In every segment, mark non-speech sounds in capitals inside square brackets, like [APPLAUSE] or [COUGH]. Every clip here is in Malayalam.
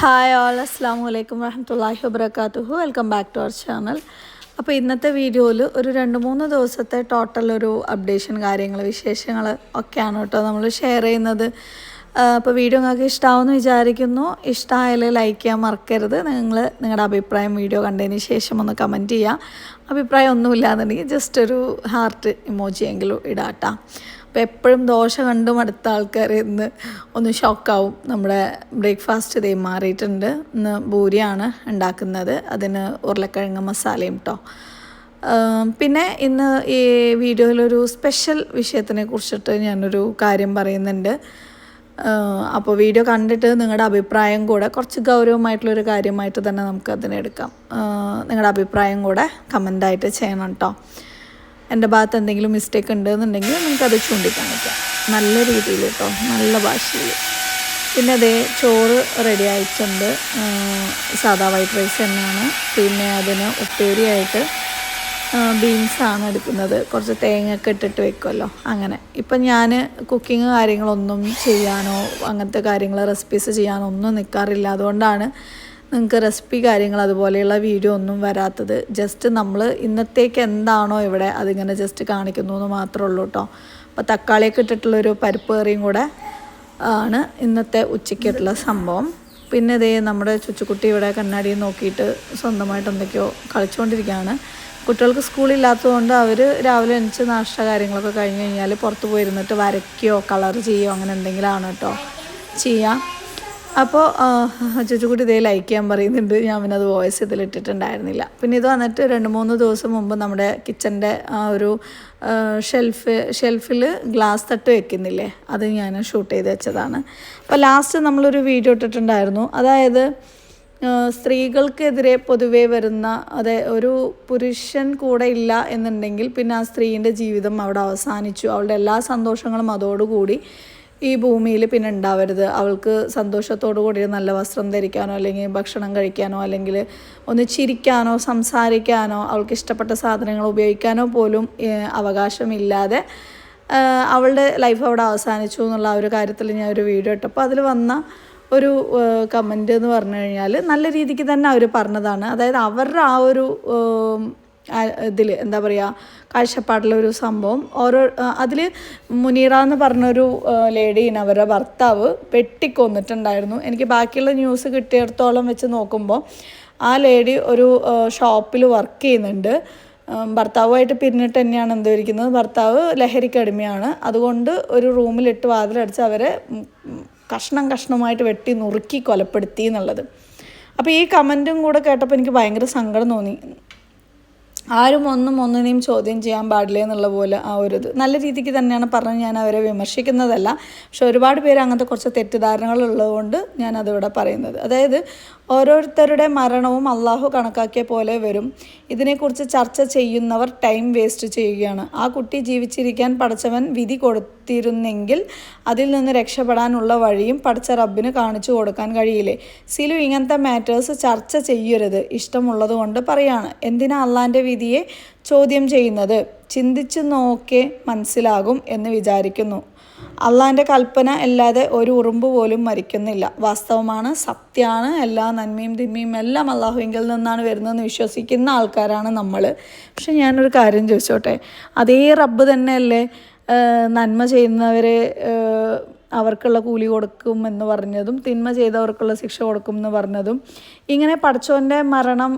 ഹായ് ഓൾ അസ്സാം വലൈക്കും വരഹമുല്ലാഹി വബർക്കാത്തുഹു welcome back to our channel അപ്പോൾ ഇന്നത്തെ വീഡിയോയിൽ ഒരു രണ്ട് മൂന്ന് ദിവസത്തെ ടോട്ടൽ ഒരു അപ്ഡേഷൻ കാര്യങ്ങൾ വിശേഷങ്ങൾ ഒക്കെയാണ് കേട്ടോ നമ്മൾ ഷെയർ ചെയ്യുന്നത്. അപ്പോൾ വീഡിയോ നിങ്ങൾക്ക് ഇഷ്ടമാവുമെന്ന് വിചാരിക്കുന്നു. ഇഷ്ടമായാൽ ലൈക്ക് ചെയ്യാൻ മറക്കരുത്. നിങ്ങൾ നിങ്ങളുടെ അഭിപ്രായം വീഡിയോ കണ്ടതിന് ശേഷം ഒന്ന് കമന്റ് ചെയ്യുക അഭിപ്രായം ഒന്നുമില്ലാന്നുണ്ടെങ്കിൽ ജസ്റ്റ് ഒരു ഹാർട്ട് ഇമോജിയെങ്കിലും ഇടാട്ടാ. അപ്പോൾ എപ്പോഴും ദോശ കണ്ടും അടുത്ത ആൾക്കാർ ഇന്ന് ഒന്ന് ഷോക്കാവും നമ്മുടെ ബ്രേക്ക്ഫാസ്റ്റ് ഇതേ മാറിയിട്ടുണ്ട്. ഇന്ന് ഭൂരിയാണ് ഉണ്ടാക്കുന്നത്. അതിന് ഉരുളക്കിഴങ്ങ് മസാലയും കേട്ടോ പിന്നെ ഇന്ന് ഈ വീഡിയോയിലൊരു സ്പെഷ്യൽ വിഷയത്തിനെ കുറിച്ചിട്ട് ഞാനൊരു കാര്യം പറയുന്നുണ്ട്. അപ്പോൾ വീഡിയോ കണ്ടിട്ട് നിങ്ങളുടെ അഭിപ്രായം കൂടെ കുറച്ച് ഗൗരവമായിട്ടുള്ളൊരു കാര്യമായിട്ട് തന്നെ നമുക്ക് അതിനെടുക്കാം നിങ്ങളുടെ അഭിപ്രായം കൂടെ കമന്റായിട്ട് ചെയ്യണം കേട്ടോ എന്റെ ഭാഗത്ത് എന്തെങ്കിലും മിസ്റ്റേക്ക് ഉണ്ടെന്നുണ്ടെങ്കിൽ അത് ചൂണ്ടിക്കാണിക്കാം. നല്ല രീതിയിൽ കേട്ടോ നല്ല ഭാഷയിൽ. പിന്നെ അതേ ചോറ് റെഡി ആയിട്ടുണ്ട്. സാധാ വൈറ്റ് റൈസ് തന്നെയാണ്. പിന്നെ അതിന് ഉപ്പേരിയായിട്ട് ബീൻസാണ് എടുക്കുന്നത്. കുറച്ച് തേങ്ങയൊക്കെ ഇട്ടിട്ട് വെക്കുമല്ലോ അങ്ങനെ. ഇപ്പം ഞാൻ കുക്കിങ് കാര്യങ്ങളൊന്നും ചെയ്യാനോ അങ്ങനത്തെ കാര്യങ്ങൾ റെസിപ്പീസ് ചെയ്യാനോ ഒന്നും നിൽക്കാറില്ല അതുകൊണ്ടാണ് നിങ്ങൾക്ക് റെസിപ്പി കാര്യങ്ങൾ അതുപോലെയുള്ള വീഡിയോ ഒന്നും വരാത്തത്. ജസ്റ്റ് നമ്മൾ ഇന്നത്തേക്ക് എന്താണോ ഇവിടെ അതിങ്ങനെ ജസ്റ്റ് കാണിക്കുന്നു എന്ന് മാത്രമേ ഉള്ളൂ കേട്ടോ അപ്പോൾ തക്കാളിയൊക്കെ ഇട്ടിട്ടുള്ളൊരു പരിപ്പ് കറിയും കൂടെ ആണ് ഇന്നത്തെ ഉച്ചയ്ക്കായിട്ടുള്ള സംഭവം. പിന്നെ ഇതേ നമ്മുടെ ചുച്ചുക്കുട്ടി ഇവിടെ കണ്ണാടിയിൽ നോക്കിയിട്ട് സ്വന്തമായിട്ട് എന്തൊക്കെയോ കളിച്ചുകൊണ്ടിരിക്കുകയാണ്. കുട്ടികൾക്ക് സ്കൂളില്ലാത്തതുകൊണ്ട് അവർ രാവിലെ എണിച്ച് നാഷ്ട കാര്യങ്ങളൊക്കെ കഴിഞ്ഞ് കഴിഞ്ഞാൽ പുറത്ത് പോയിരുന്നിട്ട് വരയ്ക്കുകയോ കളർ ചെയ്യുകയോ അങ്ങനെ എന്തെങ്കിലുമാണ് കേട്ടോ ചെയ്യാം. അപ്പോൾ ചുച്ചുകുട്ടി ഇതേ ലൈക്ക് ചെയ്യാൻ പറയുന്നുണ്ട്. ഞാൻ പിന്നെ അത് വോയിസ് ഇതിലിട്ടിട്ടുണ്ടായിരുന്നില്ല പിന്നെ ഇത് വന്നിട്ട് രണ്ട് മൂന്ന് ദിവസം മുമ്പ് നമ്മുടെ കിച്ചന്റെ ആ ഒരു ഷെൽഫ് ഷെൽഫിൽ ഗ്ലാസ് തട്ട് വെക്കുന്നില്ലേ? അത് ഞാൻ ഷൂട്ട് ചെയ്ത് വെച്ചതാണ്. അപ്പോൾ ലാസ്റ്റ് നമ്മളൊരു വീഡിയോ ഇട്ടിട്ടുണ്ടായിരുന്നു. അതായത് സ്ത്രീകൾക്കെതിരെ പൊതുവേ വരുന്ന അതെ ഒരു പുരുഷൻ കൂടെ ഇല്ല എന്നുണ്ടെങ്കിൽ പിന്നെ ആ സ്ത്രീന്റെ ജീവിതം അവിടെ അവസാനിച്ചു. അവളുടെ എല്ലാ സന്തോഷങ്ങളും അതോടുകൂടി ഈ ഭൂമിയിൽ പിന്നെ ഉണ്ടാവരുത്. അവൾക്ക് സന്തോഷത്തോടു കൂടി നല്ല വസ്ത്രം ധരിക്കാനോ അല്ലെങ്കിൽ ഭക്ഷണം കഴിക്കാനോ അല്ലെങ്കിൽ ഒന്ന് ചിരിക്കാനോ സംസാരിക്കാനോ അവൾക്ക് ഇഷ്ടപ്പെട്ട സാധനങ്ങൾ ഉപയോഗിക്കാനോ പോലും അവകാശമില്ലാതെ അവളുടെ ലൈഫ് അവിടെ അവസാനിച്ചു എന്നുള്ള ആ ഒരു കാര്യത്തിൽ ഞാൻ ഒരു വീഡിയോ ഇട്ടപ്പോൾ അതിൽ വന്ന ഒരു കമന്റ് എന്ന് പറഞ്ഞു കഴിഞ്ഞാൽ നല്ല രീതിക്ക് തന്നെ അവർ പറഞ്ഞതാണ്. അതായത് അവരുടെ ആ ഒരു ഇതിൽ എന്താ പറയുക കാഴ്ചപ്പാടിലൊരു സംഭവം. ഓരോ അതിൽ മുനീറ എന്ന് പറഞ്ഞൊരു ലേഡീനെ അവരുടെ ഭർത്താവ് വെട്ടിക്കൊന്നിട്ടുണ്ടായിരുന്നു. എനിക്ക് ബാക്കിയുള്ള ന്യൂസ് കിട്ടിയിടത്തോളം വെച്ച് നോക്കുമ്പോൾ ആ ലേഡി ഒരു ഷോപ്പിൽ വർക്ക് ചെയ്യുന്നുണ്ട്. ഭർത്താവുമായിട്ട് പിരിഞ്ഞിട്ട് തന്നെയാണ് എന്തോ ഇരിക്കുന്നത്. ഭർത്താവ് ലഹരിക്കടിമയാണ് അതുകൊണ്ട് ഒരു റൂമിലിട്ട് വാതിലടിച്ച് അവരെ കഷ്ണം കഷ്ണമായിട്ട് വെട്ടി നുറുക്കി കൊലപ്പെടുത്തി എന്നുള്ളത്. അപ്പോൾ ഈ കമന്റും കൂടെ കേട്ടപ്പോൾ എനിക്ക് ഭയങ്കര സങ്കടം തോന്നി. ആരും ഒന്നും ഒന്നിനെയും ചോദ്യം ചെയ്യാൻ പാടില്ല എന്നുള്ള പോലെ ആ ഒരു ഇത്. നല്ല രീതിക്ക് തന്നെയാണ് പറഞ്ഞ് ഞാൻ അവരെ വിമർശിക്കുന്നതല്ല. പക്ഷെ ഒരുപാട് പേര് അങ്ങനത്തെ കുറച്ച് തെറ്റിദ്ധാരണകൾ ഉള്ളതുകൊണ്ട് ഞാൻ അതിവിടെ പറയുന്നത്. അതായത് ഓരോരുത്തരുടെ മരണവും അള്ളാഹു കണക്കാക്കിയ പോലെ വരും. ഇതിനെക്കുറിച്ച് ചർച്ച ചെയ്യുന്നവർ ടൈം വേസ്റ്റ് ചെയ്യുകയാണ്. ആ കുട്ടി ജീവിച്ചിരിക്കാൻ പഠിച്ചവൻ വിധി കൊടുത്തിരുന്നെങ്കിൽ അതിൽ നിന്ന് രക്ഷപ്പെടാനുള്ള വഴിയും പഠിച്ച റബ്ബിന് കാണിച്ചു കൊടുക്കാൻ കഴിയില്ലേ? സിലു ഇങ്ങനത്തെ മാറ്റേഴ്സ് ചർച്ച ചെയ്യരുത്. ഇഷ്ടമുള്ളത് കൊണ്ട് പറയാണ്. എന്തിനാ അള്ളാന്റെ വിധിയെ ചോദ്യം ചെയ്യുന്നത്. ചിന്തിച്ചു നോക്കേ മനസ്സിലാകും എന്ന് വിചാരിക്കുന്നു. അള്ളാന്റെ കൽപ്പന അല്ലാതെ ഒരു ഉറുമ്പ് പോലും മരിക്കുന്നില്ല. വാസ്തവമാണ് സത്യമാണ് എല്ലാ നന്മയും തിന്മയും എല്ലാം അള്ളാഹുവിങ്കിൽ നിന്നാണ് വരുന്നതെന്ന് വിശ്വസിക്കുന്ന ആൾക്കാരാണ് നമ്മൾ പക്ഷെ ഞാനൊരു കാര്യം ചോദിച്ചോട്ടെ? അതേ റബ്ബ് തന്നെയല്ലേ നന്മ ചെയ്യുന്നവരെ അവർക്കുള്ള കൂലി കൊടുക്കും എന്ന് പറഞ്ഞതും തിന്മ ചെയ്തവർക്കുള്ള ശിക്ഷ കൊടുക്കും എന്ന് പറഞ്ഞതും. ഇങ്ങനെ പഠിച്ചവന്റെ മരണം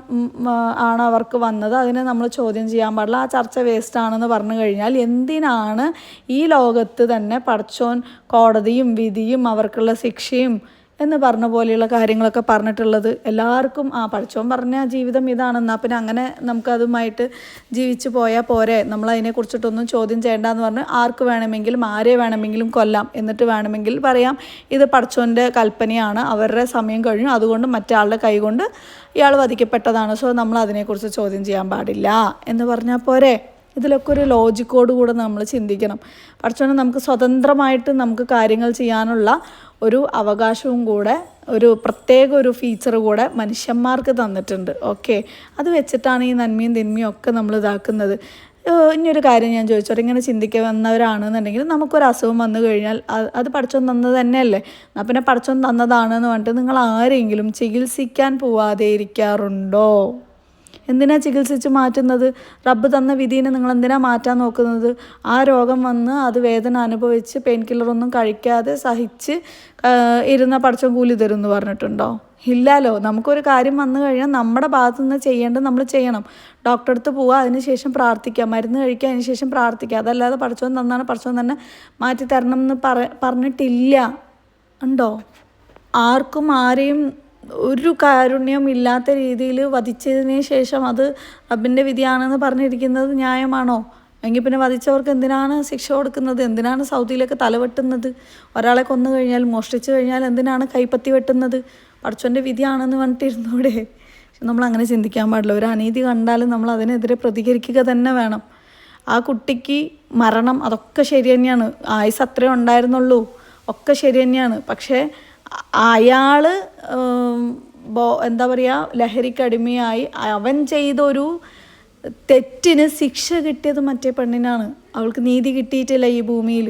ആണ് അവർക്ക് വന്നത്. അതിനെ നമ്മൾ ചോദ്യം ചെയ്യാൻ പാടില്ല. ആ ചർച്ച വേസ്റ്റ് ആണെന്ന് പറഞ്ഞു കഴിഞ്ഞാൽ എന്തിനാണ് ഈ ലോകത്ത് തന്നെ പഠിച്ചോൻ കോടതിയും വിധിയും അവർക്കുള്ള ശിക്ഷയും എന്ന് പറഞ്ഞ പോലെയുള്ള കാര്യങ്ങളൊക്കെ പറഞ്ഞിട്ടുള്ളത്. എല്ലാവർക്കും ആ പഠിച്ചോൻ പറഞ്ഞ ജീവിതം ഇതാണെന്നാ. പിന്നെ അങ്ങനെ നമുക്കതുമായിട്ട് ജീവിച്ചു പോയാൽ പോരെ. നമ്മൾ അതിനെക്കുറിച്ചിട്ടൊന്നും ചോദ്യം ചെയ്യേണ്ടെന്ന് പറഞ്ഞ് ആർക്ക് വേണമെങ്കിലും ആരെ വേണമെങ്കിലും കൊല്ലാം. എന്നിട്ട് വേണമെങ്കിൽ പറയാം ഇത് പഠിച്ചോന്റെ കൽപ്പനയാണ്. അവരുടെ സമയം കഴിഞ്ഞു. അതുകൊണ്ട് മറ്റാളുടെ കൈകൊണ്ട് ഇയാൾ വധിക്കപ്പെട്ടതാണ്. സോ നമ്മൾ അതിനെക്കുറിച്ച് ചോദ്യം ചെയ്യാൻ പാടില്ല എന്ന് പറഞ്ഞാൽ പോരെ. ഇതിലൊക്കെ ഒരു ലോജിക്കോട് കൂടെ നമ്മൾ ചിന്തിക്കണം. പഠിച്ചോണ്ട് നമുക്ക് സ്വതന്ത്രമായിട്ട് നമുക്ക് കാര്യങ്ങൾ ചെയ്യാനുള്ള ഒരു അവകാശവും കൂടെ ഒരു പ്രത്യേക ഒരു ഫീച്ചർ കൂടെ മനുഷ്യന്മാർക്ക് തന്നിട്ടുണ്ട്. ഓക്കെ അത് വെച്ചിട്ടാണ് ഈ നന്മയും തിന്മയും ഒക്കെ നമ്മൾ ഇതാക്കുന്നത്. ഇനിയൊരു കാര്യം ഞാൻ ചോദിച്ചോ ഇങ്ങനെ ചിന്തിക്കാൻ വന്നവരാണെന്നുണ്ടെങ്കിൽ നമുക്കൊരു അസുഖം വന്നു കഴിഞ്ഞാൽ അത് പഠിച്ചോൻ തന്നത് തന്നെയല്ലേ? എന്നാൽ പിന്നെ പഠിച്ചോൻ തന്നതാണെന്ന് പറഞ്ഞിട്ട് നിങ്ങൾ ആരെങ്കിലും ചികിത്സിക്കാൻ പോവാതെ ഇരിക്കാറുണ്ടോ? എന്തിനാ ചികിത്സിച്ച് മാറ്റുന്നത്? റബ്ബ് തന്ന വിധീനെ നിങ്ങൾ എന്തിനാ മാറ്റാൻ നോക്കുന്നത്? ആ രോഗം വന്ന് അത് വേദന അനുഭവിച്ച് പെയിൻ കില്ലറൊന്നും കഴിക്കാതെ സഹിച്ച് ഇരുന്ന പടച്ചം കൂലി തരും എന്ന് പറഞ്ഞിട്ടുണ്ടോ? ഇല്ലല്ലോ. നമുക്കൊരു കാര്യം വന്നു കഴിഞ്ഞാൽ നമ്മുടെ ഭാഗത്തു നിന്ന് ചെയ്യേണ്ടത് നമ്മൾ ചെയ്യണം. ഡോക്ടറെ അടുത്ത് പോവുക അതിനുശേഷം പ്രാർത്ഥിക്കുക മരുന്ന് കഴിക്കുക അതിനുശേഷം പ്രാർത്ഥിക്കുക അതല്ലാതെ പഠിച്ചോൻ നന്നാണ് പഠിച്ചോൻ തന്നെ മാറ്റി തരണം എന്ന് പറ പറഞ്ഞിട്ടില്ല. ഉണ്ടോ? ആർക്കും ആരെയും ഒരു കാരുണ്യം ഇല്ലാത്ത രീതിയിൽ വധിച്ചതിന് ശേഷം അത് റബ്ബിന്റെ വിധിയാണെന്ന് പറഞ്ഞിരിക്കുന്നത് ന്യായമാണോ? എങ്കിൽ പിന്നെ വധിച്ചവർക്ക് എന്തിനാണ് ശിക്ഷ കൊടുക്കുന്നത്? എന്തിനാണ് സൗദിയിലേക്ക് തലവെട്ടുന്നത്? ഒരാളെ കൊന്നു കഴിഞ്ഞാൽ മോഷ്ടിച്ചു കഴിഞ്ഞാൽ എന്തിനാണ് കൈപ്പത്തി വെട്ടുന്നത്? പഠിച്ചോന്റെ വിധിയാണെന്ന് പറഞ്ഞിട്ടിരുന്നൂടെ. നമ്മൾ അങ്ങനെ ചിന്തിക്കാൻ പാടില്ല. ഒരു അനീതി കണ്ടാലും നമ്മൾ അതിനെതിരെ പ്രതികരിക്കുക തന്നെ വേണം. ആ കുട്ടിക്ക് മരണം അതൊക്കെ ശരി തന്നെയാണ്. ആയുസ് അത്രേ ഉണ്ടായിരുന്നുള്ളൂ. ഒക്കെ ശരി തന്നെയാണ്. പക്ഷേ അയാൾ ബോ എന്താ പറയുക ലഹരിക്കടിമയായി. അവൻ ചെയ്തൊരു തെറ്റിന് ശിക്ഷ കിട്ടിയത് മറ്റേ പെണ്ണിനാണ്. അവൾക്ക് നീതി കിട്ടിയിട്ടില്ല ഈ ഭൂമിയിൽ.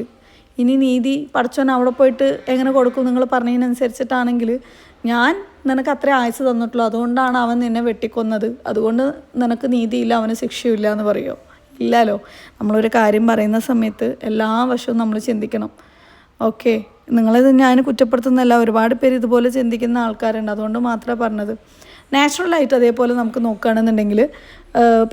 ഇനി നീതി പഠിച്ചോൻ അവിടെ പോയിട്ട് എങ്ങനെ കൊടുക്കും നിങ്ങൾ പറഞ്ഞതിനനുസരിച്ചിട്ടാണെങ്കിൽ ഞാൻ നിനക്ക് അത്ര ആയുസ് തന്നിട്ടുള്ളൂ. അതുകൊണ്ടാണ് അവൻ നിന്നെ വെട്ടിക്കൊന്നത്. അതുകൊണ്ട് നിനക്ക് നീതിയില്ല അവന് ശിക്ഷയില്ല എന്ന് പറയുമോ ഇല്ലല്ലോ. നമ്മളൊരു കാര്യം പറയുന്ന സമയത്ത് എല്ലാ വശവും നമ്മൾ ചിന്തിക്കണം. ഓക്കെ. നിങ്ങളിത് ഞാൻ കുറ്റപ്പെടുത്തുന്നല്ല ഒരുപാട് പേര് ഇതുപോലെ ചിന്തിക്കുന്ന ആൾക്കാരുണ്ട്. അതുകൊണ്ട് മാത്രമേ പറഞ്ഞത്. നാച്ചുറലായിട്ട് അതേപോലെ നമുക്ക് നോക്കുകയാണെന്നുണ്ടെങ്കിൽ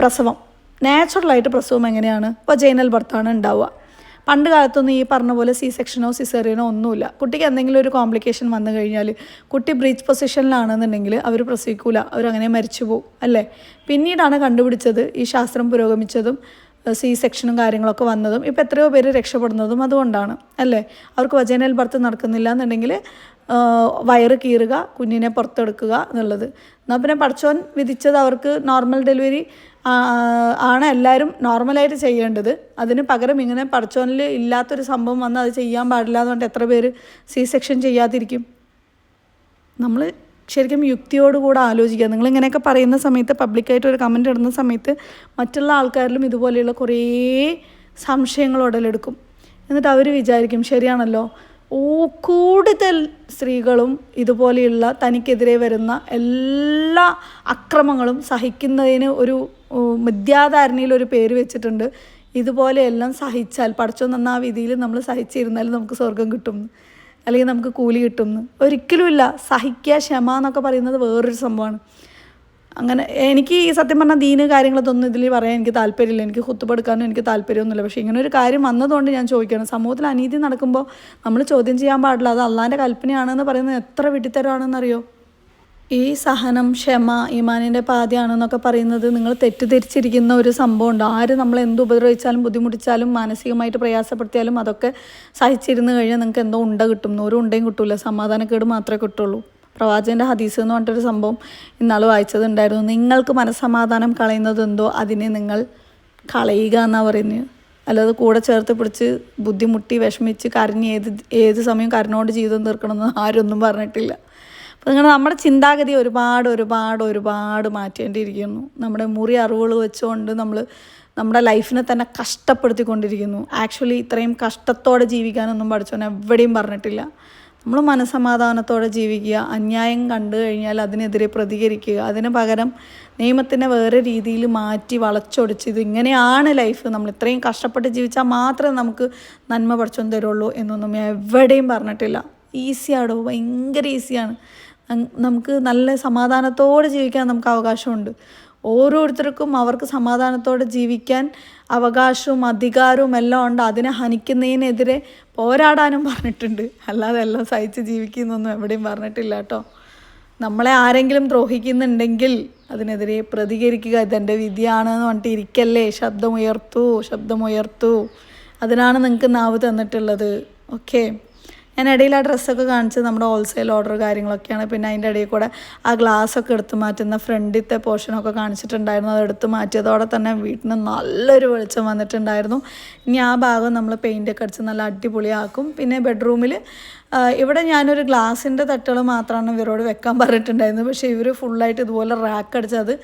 പ്രസവം. നാച്ചുറലായിട്ട് പ്രസവം എങ്ങനെയാണ്? വജൈനൽ ബർത്താണ് ഉണ്ടാവുക. പണ്ട് കാലത്തൊന്നും ഈ പറഞ്ഞ പോലെ സി സെക്ഷനോ സിസേറിയനോ ഒന്നുമില്ല. കുട്ടിക്ക് എന്തെങ്കിലും ഒരു കോംപ്ലിക്കേഷൻ വന്നു കഴിഞ്ഞാൽ കുട്ടി ബ്രീച്ച് പൊസിഷനിലാണെന്നുണ്ടെങ്കിൽ അവർ പ്രസവിക്കൂല. അവരങ്ങനെ മരിച്ചു പോകും അല്ലേ? പിന്നീടാണ് കണ്ടുപിടിച്ചത് ഈ ശാസ്ത്രം പുരോഗമിച്ചതും സി സെക്ഷനും കാര്യങ്ങളൊക്കെ വന്നതും ഇപ്പോൾ എത്രയോ പേര് രക്ഷപ്പെടുന്നതും അതുകൊണ്ടാണ് അല്ലേ? അവർക്ക് വജേനൽ ബർത്ത് നടക്കുന്നില്ല എന്നുണ്ടെങ്കിൽ വയറ് കീറുക കുഞ്ഞിനെ പുറത്തെടുക്കുക എന്നുള്ളത്. എന്നാൽ പിന്നെ പഠിച്ചോൻ വിധിച്ചത് അവർക്ക് നോർമൽ ഡെലിവറി ആണ് എല്ലാവരും നോർമലായിട്ട് ചെയ്യേണ്ടത്. അതിന് പകരം ഇങ്ങനെ പഠിച്ചോനിൽ ഇല്ലാത്തൊരു സംഭവം വന്ന് അത് ചെയ്യാൻ പാടില്ല എന്ന് പറഞ്ഞിട്ട് എത്ര പേര് സി സെക്ഷൻ ചെയ്യാതിരിക്കും? നമ്മൾ ശരിക്കും യുക്തിയോടുകൂടെ ആലോചിക്കുക. നിങ്ങൾ ഇങ്ങനെയൊക്കെ പറയുന്ന സമയത്ത് പബ്ലിക്കായിട്ട് ഒരു കമന്റ് ഇടുന്ന സമയത്ത് മറ്റുള്ള ആൾക്കാരിലും ഇതുപോലെയുള്ള കുറേ സംശയങ്ങൾ ഉടലെടുക്കും. എന്നിട്ട് അവർ വിചാരിക്കും ശരിയാണല്ലോ. ഓ കൂടുതൽ സ്ത്രീകളും ഇതുപോലെയുള്ള തനിക്കെതിരെ വരുന്ന എല്ലാ അക്രമങ്ങളും സഹിക്കുന്നതിന് ഒരു മിഥ്യാധാരണയിൽ ഒരു പേര് വെച്ചിട്ടുണ്ട്. ഇതുപോലെയെല്ലാം സഹിച്ചാൽ പഠിച്ചോ ആ വിധിയിൽ നമ്മൾ സഹിച്ചിരുന്നാൽ നമുക്ക് സ്വർഗം കിട്ടും. അല്ലെങ്കിൽ നമുക്ക് കൂലി കിട്ടും. എന്ന്. ഒരിക്കലുമില്ല. സഹിക്കുക ക്ഷമ എന്നൊക്കെ പറയുന്നത് വേറൊരു സംഭവമാണ്. അങ്ങനെ എനിക്ക് ഈ സത്യം പറഞ്ഞാൽ ദീന് കാര്യങ്ങളൊന്നും ഇതിൽ പറയാൻ എനിക്ക് താല്പര്യമില്ല. എനിക്ക് കുത്തുപെടുക്കാനും എനിക്ക് താല്പര്യമൊന്നുമില്ല. പക്ഷേ ഇങ്ങനെ ഒരു കാര്യം വന്നതുകൊണ്ട് ഞാൻ ചോദിക്കുകയാണ്. സമൂഹത്തിൽ അനീതി നടക്കുമ്പോൾ നമ്മൾ ചോദ്യം ചെയ്യാൻ പാടില്ല. അത് അള്ളാന്റെ കൽപ്പനയാണെന്ന് പറയുന്നത് എത്ര വിട്ടിത്തരമാണെന്നറിയോ? ഈ സഹനം ക്ഷമ ഈമാനിന്റെ പാതയാണെന്നൊക്കെ പറയുന്നത് നിങ്ങൾ തെറ്റിദ്ധരിച്ചിരിക്കുന്ന ഒരു സംഭവമുണ്ട്. ആര് നമ്മൾ എന്ത് ഉപദ്രവിച്ചാലും ബുദ്ധിമുട്ടിച്ചാലും മാനസികമായിട്ട് പ്രയാസപ്പെടുത്തിയാലും അതൊക്കെ സഹിച്ചിരുന്ന് കഴിഞ്ഞാൽ നിങ്ങൾക്ക് എന്തോ ഉണ്ട കിട്ടും. ഒരു ഉണ്ടയും കിട്ടില്ല സമാധാനക്കേട് മാത്രമേ കിട്ടുള്ളൂ. പ്രവാചകന്റെ ഹദീസ് എന്ന് പറഞ്ഞിട്ടൊരു സംഭവം ഇന്നാൾ വായിച്ചതുണ്ടായിരുന്നു. നിങ്ങൾക്ക് മനസ്സമാധാനം കളയുന്നത് എന്തോ അതിനെ നിങ്ങൾ കളയുക എന്നാണ് പറയുന്നത് അല്ലാതെ കൂടെ ചേർത്ത് പിടിച്ച് ബുദ്ധിമുട്ടി വിഷമിച്ച് കരഞ്ഞ് ഏത് ഏത് സമയം കരഞ്ഞോണ്ട് ജീവിതം തീർക്കണമെന്ന് ആരൊന്നും പറഞ്ഞിട്ടില്ല. അപ്പോൾ നിങ്ങൾ നമ്മുടെ ചിന്താഗതി ഒരുപാട് ഒരുപാട് ഒരുപാട് മാറ്റേണ്ടിയിരിക്കുന്നു. നമ്മുടെ മുറി അറിവുകൾ വെച്ചുകൊണ്ട് നമ്മൾ നമ്മുടെ ലൈഫിനെ തന്നെ കഷ്ടപ്പെടുത്തിക്കൊണ്ടിരിക്കുന്നു. ആക്ച്വലി ഇത്രയും കഷ്ടത്തോടെ ജീവിക്കാനൊന്നും പഠിച്ചോനെ എവിടെയും പറഞ്ഞിട്ടില്ല. നമ്മൾ മനസമാധാനത്തോടെ ജീവിക്കുക അന്യായം കണ്ടു കഴിഞ്ഞാൽ അതിനെതിരെ പ്രതികരിക്കുക അതിന് പകരം നിയമത്തിനെ വേറെ രീതിയിൽ മാറ്റി വളച്ചൊടിച്ച് ഇത് ഇങ്ങനെയാണ് ലൈഫ്. നമ്മൾ ഇത്രയും കഷ്ടപ്പെട്ട് ജീവിച്ചാൽ മാത്രമേ നമുക്ക് നന്മ പഠിച്ചോൻ തരുള്ളൂ എന്നൊന്നും എവിടെയും പറഞ്ഞിട്ടില്ല. ഈസിയാടോ ഭയങ്കര ഈസിയാണ് നമുക്ക് നല്ല സമാധാനത്തോടെ ജീവിക്കാൻ നമുക്ക് അവകാശമുണ്ട്. ഓരോരുത്തർക്കും അവർക്ക് സമാധാനത്തോടെ ജീവിക്കാൻ അവകാശവും അധികാരവും എല്ലാം ഉണ്ട്. അതിനെ ഹനിക്കുന്നതിനെതിരെ പോരാടാനും പറഞ്ഞിട്ടുണ്ട്. അല്ലാതെ എല്ലാം സഹിച്ച് ജീവിക്കുന്നൊന്നും എവിടെയും പറഞ്ഞിട്ടില്ല കേട്ടോ. നമ്മളെ ആരെങ്കിലും ദ്രോഹിക്കുന്നുണ്ടെങ്കിൽ അതിനെതിരെ പ്രതികരിക്കുക ഇതെന്റെ വിധിയാണെന്ന് പറഞ്ഞിട്ട് ഇരിക്കല്ലേ? ശബ്ദമുയർത്തൂ ശബ്ദമുയർത്തൂ. അതിനാണ് നിങ്ങൾക്ക് നാവ് തന്നിട്ടുള്ളത്. ഓക്കെ ഞാൻ ഇടയിൽ ആ ഡ്രസ്സൊക്കെ കാണിച്ച് നമ്മുടെ ഹോൾസെയിൽ ഓർഡർ കാര്യങ്ങളൊക്കെയാണ്. പിന്നെ അതിന്റെ ഇടയിൽ കൂടെ ആ ഗ്ലാസ് ഒക്കെ എടുത്ത് മാറ്റുന്ന ഫ്രണ്ടിലത്തെ പോർഷനൊക്കെ കാണിച്ചിട്ടുണ്ടായിരുന്നു. അത് എടുത്ത് മാറ്റിയതോടെ തന്നെ വീട്ടിന് നല്ലൊരു വെളിച്ചം വന്നിട്ടുണ്ടായിരുന്നു. ഇനി ആ ഭാഗം നമ്മൾ പെയിന്റ് ഒക്കെ അടിച്ച് നല്ല അടിപൊളിയാക്കും. പിന്നെ ബെഡ്റൂമിൽ ഇവിടെ ഞാനൊരു ഗ്ലാസിന്റെ തട്ടുകൾ മാത്രമാണ് ഇവരോട് വെക്കാൻ പറഞ്ഞിട്ടുണ്ടായിരുന്നത്. പക്ഷേ ഇവർ ഫുള്ളായിട്ട് ഇതുപോലെ റാക്ക് അടിച്ചത്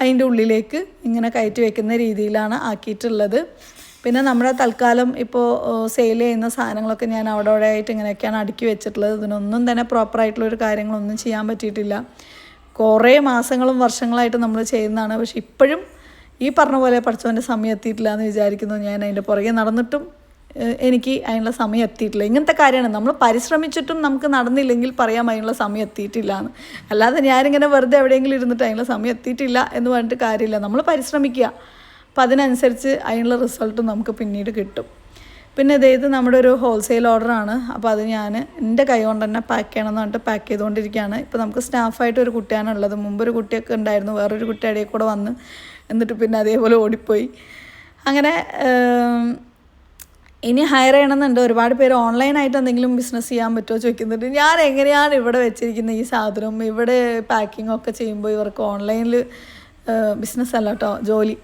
അതിന്റെ ഉള്ളിലേക്ക് ഇങ്ങനെ കയറ്റി വെക്കുന്ന രീതിയിലാണ് ആക്കിയിട്ടുള്ളത്. പിന്നെ നമ്മുടെ തൽക്കാലം ഇപ്പോൾ സെയിൽ ചെയ്യുന്ന സാധനങ്ങളൊക്കെ ഞാൻ അവിടെ അവിടെ ആയിട്ട് ഇങ്ങനെയൊക്കെയാണ് അടുക്കി വെച്ചിട്ടുള്ളത്. ഇതിനൊന്നും തന്നെ പ്രോപ്പറായിട്ടുള്ളൊരു കാര്യങ്ങളൊന്നും ചെയ്യാൻ പറ്റിയിട്ടില്ല. കുറേ മാസങ്ങളും വർഷങ്ങളായിട്ട് നമ്മൾ ചെയ്യുന്നതാണ്. പക്ഷെ ഇപ്പോഴും ഈ പറഞ്ഞ പോലെ പഠിച്ചവന്റെ സമയം എത്തിയിട്ടില്ല എന്ന് വിചാരിക്കുന്നു. ഞാൻ അതിന്റെ പുറകെ നടന്നിട്ടും എനിക്ക് അതിനുള്ള സമയം എത്തിയിട്ടില്ല. ഇങ്ങനത്തെ കാര്യമാണ്. നമ്മൾ പരിശ്രമിച്ചിട്ടും നമുക്ക് നടന്നില്ലെങ്കിൽ പറയാം അതിനുള്ള സമയം എത്തിയിട്ടില്ല എന്ന്. അല്ലാതെ ഞാനിങ്ങനെ വെറുതെ എവിടെയെങ്കിലും ഇരുന്നിട്ട് അതിനുള്ള സമയം എത്തിയിട്ടില്ല എന്ന് പറഞ്ഞിട്ട് കാര്യമില്ല. നമ്മൾ പരിശ്രമിക്കുക. അപ്പം അതിനനുസരിച്ച് അതിനുള്ള റിസൾട്ട് നമുക്ക് പിന്നീട് കിട്ടും. പിന്നെ ഇതേത് നമ്മുടെ ഒരു ഹോൾസെയിൽ ഓർഡറാണ് അപ്പോൾ അത് ഞാൻ എന്റെ കൈ കൊണ്ട് തന്നെ പാക്ക് ചെയ്യണം എന്ന് പറഞ്ഞിട്ട് പാക്ക് ചെയ്തുകൊണ്ടിരിക്കുകയാണ്. ഇപ്പോൾ നമുക്ക് സ്റ്റാഫായിട്ട് ഒരു കുട്ടിയാണ് ഉള്ളത്. മുമ്പ് ഒരു കുട്ടിയൊക്കെ ഉണ്ടായിരുന്നു. വേറൊരു കുട്ടി ഇടയിൽ കൂടെ വന്ന് എന്നിട്ട് പിന്നെ അതേപോലെ ഓടിപ്പോയി. അങ്ങനെ ഇനി ഹയർ ചെയ്യണമെന്നുണ്ട്. ഒരുപാട് പേര് ഓൺലൈനായിട്ട് എന്തെങ്കിലും ബിസിനസ് ചെയ്യാൻ പറ്റുമോ ചോദിക്കുന്നുണ്ട്. ഞാൻ എങ്ങനെയാണ് ഇവിടെ വെച്ചിരിക്കുന്ന ഈ സാധനം? ഇവിടെ പാക്കിംഗ് ഒക്കെ ചെയ്യുമ്പോൾ ഇവർക്ക് ഓൺലൈനിൽ ബിസിനസ് അല്ല കേട്ടോ ജോലി.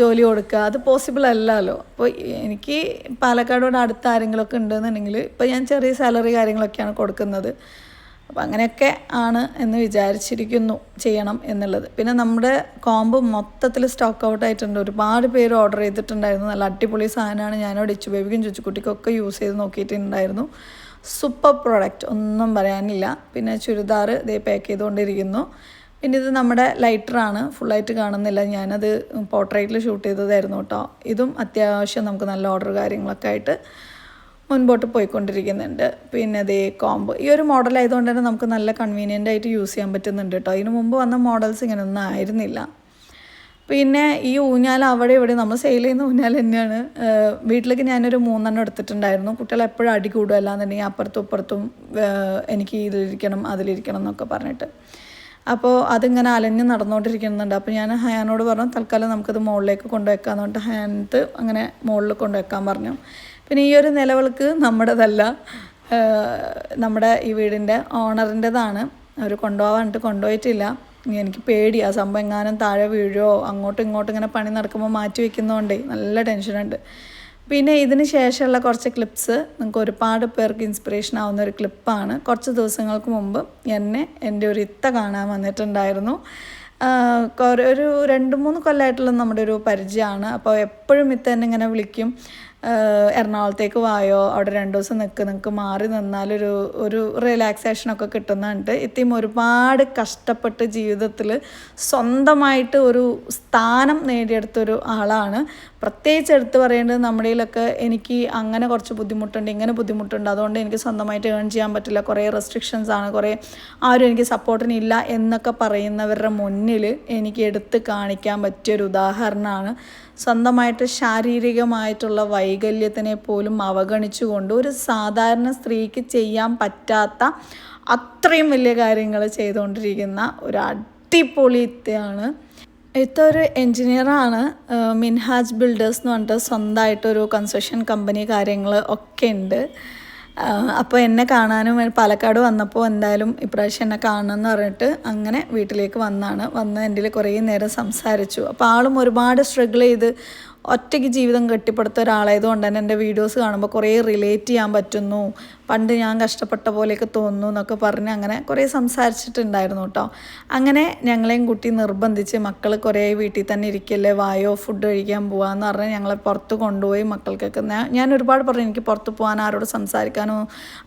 ജോലി കൊടുക്കുക. അത് പോസിബിൾ അല്ലല്ലോ. അപ്പോൾ എനിക്ക് പാലക്കാടോട് അടുത്ത ആരെങ്കിലുമൊക്കെ ഉണ്ടെന്നുണ്ടെങ്കിൽ ഇപ്പോൾ ഞാൻ ചെറിയ സാലറി കാര്യങ്ങളൊക്കെയാണ് കൊടുക്കുന്നത്. അപ്പോൾ അങ്ങനെയൊക്കെ ആണ് എന്ന് വിചാരിച്ചിരിക്കുന്നു ചെയ്യണം എന്നുള്ളത്. പിന്നെ നമ്മുടെ കോമ്പ് മൊത്തത്തിൽ സ്റ്റോക്ക് ഔട്ട് ആയിട്ടുണ്ട്. ഒരുപാട് പേര് ഓർഡർ ചെയ്തിട്ടുണ്ടായിരുന്നു. നല്ല അടിപൊളി സാധനമാണ്. ഞാനോട് ഇച്ചു ബേബിക്കും ചുച്ചുക്കുട്ടിക്കൊക്കെ യൂസ് ചെയ്ത് നോക്കിയിട്ടുണ്ടായിരുന്നു. സൂപ്പർ പ്രോഡക്റ്റ് ഒന്നും പറയാനില്ല. പിന്നെ ചുരിദാർ ഇതേ പാക്ക് ചെയ്തുകൊണ്ടിരിക്കുന്നു. പിന്നെ ഇത് നമ്മുടെ ലൈറ്ററാണ് ഫുള്ളായിട്ട് കാണുന്നില്ല. ഞാനത് പോർട്രേറ്റിൽ ഷൂട്ട് ചെയ്തതായിരുന്നു കേട്ടോ ഇതും അത്യാവശ്യം നമുക്ക് നല്ല ഓർഡർ കാര്യങ്ങളൊക്കെ ആയിട്ട് മുൻപോട്ട് പോയിക്കൊണ്ടിരിക്കുന്നുണ്ട്. പിന്നെ അതേ കോംബോ ഈ ഒരു മോഡൽ ആയതുകൊണ്ട് തന്നെ നമുക്ക് നല്ല കൺവീനിയന്റ് ആയിട്ട് യൂസ് ചെയ്യാൻ പറ്റുന്നുണ്ട് കേട്ടോ ഇതിനു മുമ്പ് വന്ന മോഡൽസ് ഇങ്ങനെയൊന്നും ആയിരുന്നില്ല. പിന്നെ ഈ ഊഞ്ഞാൽ അവിടെ ഇവിടെ നമ്മൾ സെയിൽ ചെയ്യുന്ന ഊഞ്ഞാൽ തന്നെയാണ്. വീട്ടിലേക്ക് ഞാനൊരു മൂന്നെണ്ണം എടുത്തിട്ടുണ്ടായിരുന്നു. കുട്ടികൾ എപ്പോഴും അടി കൂടുക അല്ലാന്നുണ്ടെങ്കിൽ അപ്പുറത്തും ഇപ്പുറത്തും എനിക്ക് ഇതിലിരിക്കണം അതിലിരിക്കണം എന്നൊക്കെ പറഞ്ഞിട്ട്. അപ്പോൾ അതിങ്ങനെ അലഞ്ഞ് നടന്നുകൊണ്ടിരിക്കുന്നുണ്ട് അപ്പോൾ ഞാൻ ഹയാനോട് പറഞ്ഞു തൽക്കാലം നമുക്കത് മുകളിലേക്ക് കൊണ്ടുവയ്ക്കാന്ന് പറഞ്ഞിട്ട് ഹയാനത്ത് അങ്ങനെ മുകളിൽ കൊണ്ടുവയ്ക്കാൻ പറഞ്ഞു. പിന്നെ ഈ ഒരു നിലവിളക്ക് നമ്മുടേതല്ല. നമ്മുടെ ഈ വീടിന്റെ ഓണറിന്റെതാണ്. അവർ കൊണ്ടുപോകാൻ കൊണ്ടുപോയിട്ടില്ല. എനിക്ക് പേടി. ആ സംഭവം എങ്ങാനും താഴെ വീഴുമോ അങ്ങോട്ടും ഇങ്ങോട്ടും ഇങ്ങനെ പണി നടക്കുമ്പോൾ മാറ്റി വെക്കുന്നതുകൊണ്ടേ നല്ല ടെൻഷനുണ്ട്. പിന്നെ ഇതിന് ശേഷമുള്ള കുറച്ച് ക്ലിപ്സ് നിങ്ങൾക്ക് ഒരുപാട് പേർക്ക് ഇൻസ്പിറേഷൻ ആവുന്ന ഒരു ക്ലിപ്പാണ് കുറച്ച് ദിവസങ്ങൾക്ക് മുമ്പ് എന്നെ എന്റെ ഒരു ഇത്ത കാണാൻ വന്നിട്ടുണ്ടായിരുന്നു. ഒരു രണ്ട് മൂന്ന് കൊല്ലമായിട്ടുള്ള നമ്മുടെ ഒരു പരിചയമാണ്. അപ്പോൾ എപ്പോഴും ഇത്ത എന്നെ ഇങ്ങനെ വിളിക്കും. എറണാകുളത്തേക്ക് വായോ അവിടെ രണ്ട് ദിവസം നിൽക്ക് നിങ്ങൾക്ക് മാറി നിന്നാലൊരു ഒരു റിലാക്സേഷനൊക്കെ കിട്ടുന്നുണ്ട്. ഇത്തിയും ഒരുപാട് കഷ്ടപ്പെട്ട് ജീവിതത്തിൽ സ്വന്തമായിട്ട് ഒരു സ്ഥാനം നേടിയെടുത്തൊരു ആളാണ്. പ്രത്യേകിച്ച് എടുത്ത് പറയേണ്ടത് നമ്മുടെ കയ്യിലൊക്കെ എനിക്ക് അങ്ങനെ കുറച്ച് ബുദ്ധിമുട്ടുണ്ട് ഇങ്ങനെ ബുദ്ധിമുട്ടുണ്ട്. അതുകൊണ്ട് എനിക്ക് സ്വന്തമായിട്ട് ഏൺ ചെയ്യാൻ പറ്റില്ല. കുറേ റെസ്ട്രിക്ഷൻസ് ആണ് കുറേ ആരും എനിക്ക് സപ്പോർട്ടിനില്ല എന്നൊക്കെ പറയുന്നവരുടെ മുന്നിൽ എനിക്ക് എടുത്ത് കാണിക്കാൻ പറ്റിയൊരു ഉദാഹരണമാണ് സ്വന്തമായിട്ട് ശാരീരികമായിട്ടുള്ള വൈകല്യത്തിനെ പോലും അവഗണിച്ചുകൊണ്ട് ഒരു സാധാരണ സ്ത്രീക്ക് ചെയ്യാൻ പറ്റാത്ത അത്രയും വലിയ കാര്യങ്ങൾ ചെയ്തുകൊണ്ടിരിക്കുന്ന ഒരു അടിപൊളി ഇത്തയാണ്. ഇത്തൊരു എൻജിനീയറാണ് മിൻഹാജ് ബിൽഡേഴ്സ് എന്ന് പറഞ്ഞിട്ട് സ്വന്തമായിട്ടൊരു കൺസ്ട്രക്ഷൻ കമ്പനി കാര്യങ്ങൾ ഒക്കെ ഉണ്ട്. അപ്പോൾ എന്നെ കാണാനും പാലക്കാട് വന്നപ്പോൾ എന്തായാലും ഇപ്രാവശ്യം എന്നെ കാണണമെന്ന് പറഞ്ഞിട്ട് അങ്ങനെ വീട്ടിലേക്ക് വന്നാണ്. വന്ന് എന്റെ കുറേ നേരം സംസാരിച്ചു. അപ്പോൾ ആളും ഒരുപാട് സ്ട്രഗിൾ ചെയ്ത് ഒറ്റയ്ക്ക് ജീവിതം കെട്ടിപ്പടുത്ത ഒരാളായതുകൊണ്ട് തന്നെ എന്റെ വീഡിയോസ് കാണുമ്പോൾ കുറേ റിലേറ്റ് ചെയ്യാൻ പറ്റുന്നു. പണ്ട് ഞാൻ കഷ്ടപ്പെട്ട പോലെയൊക്കെ തോന്നുന്നു എന്നൊക്കെ പറഞ്ഞ് അങ്ങനെ കുറേ സംസാരിച്ചിട്ടുണ്ടായിരുന്നു കേട്ടോ. അങ്ങനെ ഞങ്ങളെയും കുട്ടി നിർബന്ധിച്ച് മക്കൾ കുറേ വീട്ടിൽ തന്നെ ഇരിക്കല്ലേ വായോ ഫുഡ് കഴിക്കാൻ പോവാന്ന് പറഞ്ഞ് ഞങ്ങളെ പുറത്ത് കൊണ്ടുപോയി മക്കൾക്കൊക്കെ. ഞാൻ- ഒരുപാട് പറഞ്ഞു എനിക്ക് പുറത്ത് പോകാൻ ആരോട് സംസാരിക്കാനോ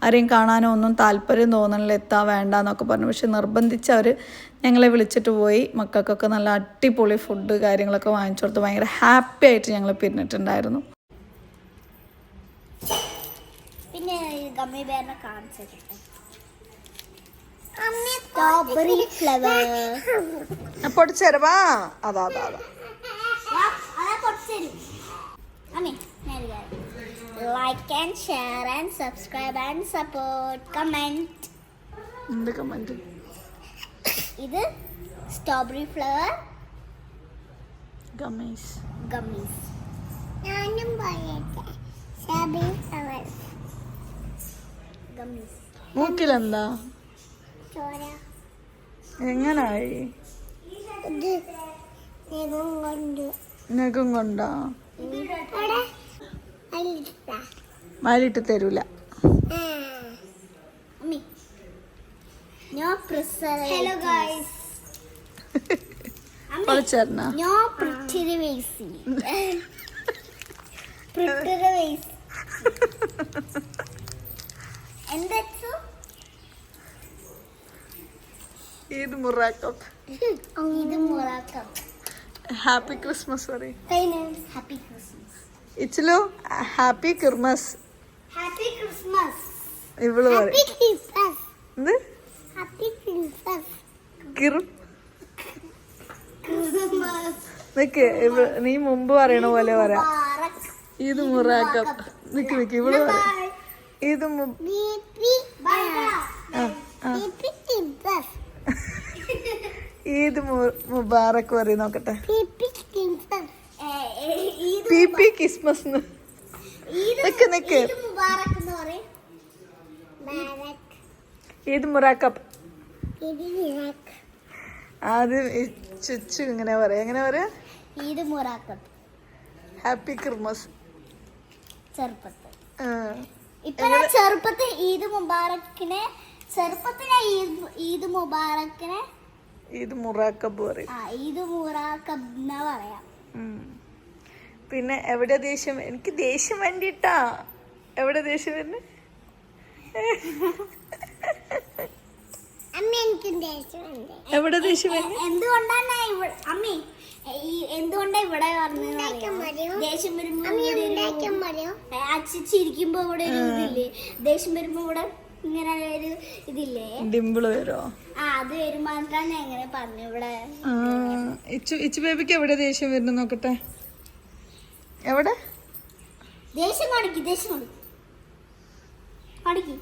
ആരെയും കാണാനോ ഒന്നും താല്പര്യം തോന്നണില്ല എത്താ വേണ്ട എന്നൊക്കെ പറഞ്ഞു. പക്ഷെ നിർബന്ധിച്ച് അവർ ഞങ്ങളെ വിളിച്ചിട്ട് പോയി. മക്കൾക്കൊക്കെ നല്ല അടിപൊളി ഫുഡ് കാര്യങ്ങളൊക്കെ വാങ്ങിച്ചു കൊടുത്ത് ഭയങ്കര ഹാപ്പി ആയിട്ട് ഞങ്ങൾ പിരിഞ്ഞിട്ടുണ്ടായിരുന്നു പിന്നെ ഗമ്മി ബേറിനെ കാണിച്ചിട്ട് സ്ട്രോബെറി ഫ്ലവർ പൊടിച്ചേരവാ അതാ അതാ അതാ. Like and share and subscribe and support comment എന്ത് കമന്റ് ഇത് സ്ട്രോബെറി ഫ്ലവർ ഗമീസ് ഗമ്മീസ് ഞാനും പറയട്ടെ. സ്ട്രോബെറി ഫ്ലവർ ഗമ്മീസ് മൂക്കിലെന്താ? എങ്ങനായി? നഖം കൊണ്ട്. വാലിട്ട് തരൂല. ഹലോ എന്തെച്ചു [LAUGHS] ഈദ് മുറാക്കപ്പ്? ഈദ് മുറാക്കം ഹാപ്പി ക്രിസ്മസ് പറയും ഹാപ്പി ക്രിസ്മസ് ഇച്ചിലു ഹാപ്പി ക്രിസ്മസ് ഹാപ്പി ക്രിസ്മസ് ഇവൾ ഹാപ്പി പറയും ക്രിസ്മസ് എന്ത്? ഹാപ്പി ക്രിസ്മസ് കിർ ക്രിസ്മസ് നിക്ക് നീ മുമ്പ് പറയണ പോലെ പറയാ. ഈദ് മുറാക്കപ്പ്. നിക്ക് നിക്ക് ഇവൾ പറയും ഈദ് മു ആ, ആ. ഈദ് മു- മുബാറക്ക് പറയും നോക്കട്ടെ. പി പി ക്രിസ്മസ് നിക്ക് നിക്ക്. മുബാറക്. ഈദ് മുറാക്കപ്പ്. ആദ്യം ചുച്ചു ഇങ്ങനെ പറയാം. എങ്ങനെ പറയാ? ഈദ് മുറാക്കപ്പ്. ഹാപ്പി ക്രിസ്മസ് ചെറുപ്പത്ത്. ഇപ്പൊ ചെറുപ്പത്തിൽ ഈദ് മുബാറക്കിനെ ചെറുപ്പത്തിൽ ഞാൻ ഈദ് ഈദ് മുബാറക്കിനെ ഈദ് മുറാക്കബ് പറയും. ആ ഈദ് മുറാക്കബ് എന്നാ പറയാം. പിന്നെ എവിടെ ദേഷ്യം എനിക്ക് ദേഷ്യം വേണ്ടിട്ടാ. എവിടെ ദേഷ്യം വരുന്നത് അമ്മ എനിക്ക് ദേഷ്യമുണ്ട് എവിടെ ദേഷ്യം വരുന്നത് എന്തുകൊണ്ടാണ് അമ്മി ഈ എന്തുകൊണ്ടാ ഇവിടെ ദേഷ്യം വരുമ്പോ അച്ചിരിക്കുമ്പോ ഇവിടെ ദേഷ്യം വരുമ്പോ ഇവിടെ ഇങ്ങനെ ഒരു ഇതില്ലേ? ഡിമ്പിൾ വരുമോ ആ അത് എങ്ങനെ പറഞ്ഞു ഇവിടെ. ഇച്ചു ഇച്ചു ബേബിക്ക് എവിടെ ദേഷ്യം വരുന്നു നോക്കട്ടെ. എവിടെ? ദേഷ്യം കാണിക്ക് ദേഷ്യം കാണിക്ക്. കാണിക്ക്.